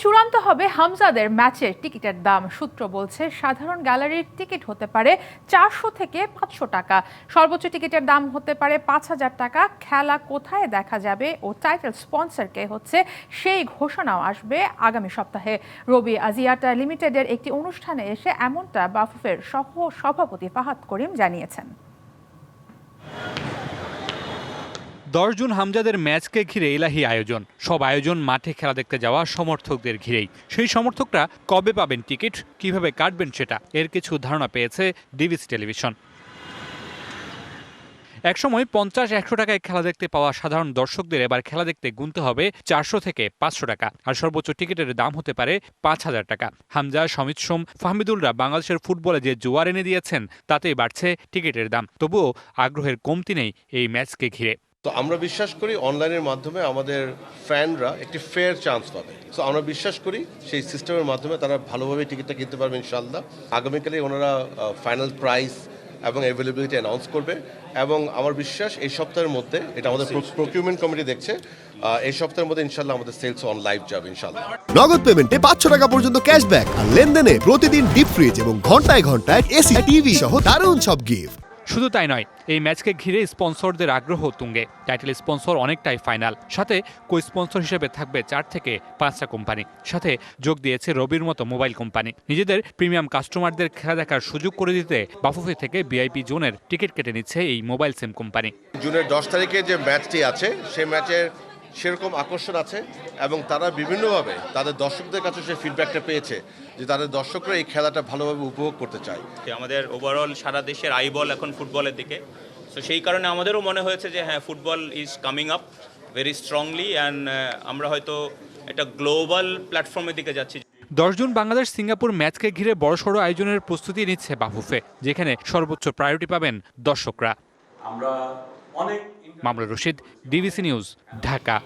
চূড়ান্ত হবে হামজাদের ম্যাচের টিকিটের দাম। সূত্র বলছে, সাধারণ গ্যালারির টিকিট হতে পারে চারশো থেকে পাঁচশো টাকা। সর্বোচ্চ টিকিটের দাম হতে পারে পাঁচ হাজার টাকা। খেলা কোথায় দেখা যাবে ও টাইটেল স্পন্সরকে হচ্ছে সেই ঘোষণাও আসবে আগামী সপ্তাহে। রবি আজিয়াটা লিমিটেডের একটি অনুষ্ঠানে এসে এমনটা বাফুফের সহ সভাপতি ফাহাদ করিম জানিয়েছেন। দশ জুন হামজাদের ম্যাচকে ঘিরে এলাহি আয়োজন। সব আয়োজন মাঠে খেলা দেখতে যাওয়া সমর্থকদের ঘিরেই। সেই সমর্থকরা কবে পাবেন টিকিট, কীভাবে কাটবেন সেটা, এর কিছু ধারণা পেয়েছে ডিভিসি টেলিভিশন। একসময় পঞ্চাশ একশো টাকায় খেলা দেখতে পাওয়া সাধারণ দর্শকদের এবার খেলা দেখতে গুনতে হবে চারশো থেকে পাঁচশো টাকা, আর সর্বোচ্চ টিকিটের দাম হতে পারে পাঁচ হাজার টাকা। হামজা, সমিত সোম ফাহমিদুলরা বাংলাদেশের ফুটবলে যে জোয়ার এনে দিয়েছেন, তাতেই বাড়ছে টিকিটের দাম। তবুও আগ্রহের কমতি নেই এই ম্যাচকে ঘিরে। তো আমরা বিশ্বাস করি অনলাইনের মাধ্যমে আমাদের ফ্যানরা একটি ফেয়ার চান্স পাবে। সো আমরা বিশ্বাস করি সেই সিস্টেমের মাধ্যমে তারা ভালোভাবে টিকিটটা কিনতে পারবে ইনশাল্লাহ আগামীকালে ওনারা ফাইনাল প্রাইস এবং অ্যাভেলেবিলিটি অ্যানাউন্স করবে এবং আমার বিশ্বাস এই সপ্তাহের মধ্যে এটা আমাদের প্রকিউরমেন্ট কমিটি দেখছে এই সপ্তাহের মধ্যে ইনশাল্লাহ আমাদের সেলস অন লাইভ যাবে ইনশাল্লাহ নগদ পেমেন্টে পাঁচশো টাকা পর্যন্ত ক্যাশব্যাক আর লেনদেনে প্রতিদিন ডিপ ফ্রিজ এবং ঘন্টায় ঘন্টায় এসি টিভি সহ দারুণ সব গিফট শুধু তাই নয়, এই ম্যাচকে ঘিরে স্পন্সরদের আগ্রহ তুঙ্গে। টাইটেল স্পন্সর অনেকটাই ফাইনাল। সাথে কো স্পন্সর হিসেবে থাকবে চার থেকে পাঁচটা কোম্পানি। সাথে যোগ দিয়েছে রবির মতো মোবাইল কোম্পানি। নিজেদের প্রিমিয়াম কাস্টমারদের খেলা দেখার সুযোগ করে দিতে বাফুফে থেকে বিআইপি জোনের টিকিট কেটে নিচ্ছে এই মোবাইল সিম কোম্পানি। জুনের দশ তারিখে যে ম্যাচটি আছে সেই ম্যাচের সেরকম আকর্ষণ আছে এবং তারা বিভিন্নভাবে তাদের দর্শকদের কাছে সেই ফিডব্যাকটা পেয়েছে যে তাদের দর্শকরা এই খেলাটা ভালোভাবে উপভোগ করতে চায়। যে আমাদের ওভারঅল সারা দেশের আইবল এখন ফুটবলের দিকে। তো সেই কারণে আমাদেরও মনে হয়েছে যে হ্যাঁ football is coming up very strongly and আমরা হয়তো একটা গ্লোবাল প্ল্যাটফর্মের দিকে যাচ্ছি। দশ জুন বাংলাদেশ সিঙ্গাপুর ম্যাচকে ঘিরে বড়সড় আয়োজনের প্রস্তুতি নিচ্ছে বাফুফে যেখানে সর্বোচ্চ প্রায়োরিটি পাবেন দর্শকরা। আমরা অনেক মামলা রশিদ ডিবিসি নিউজ ঢাকা।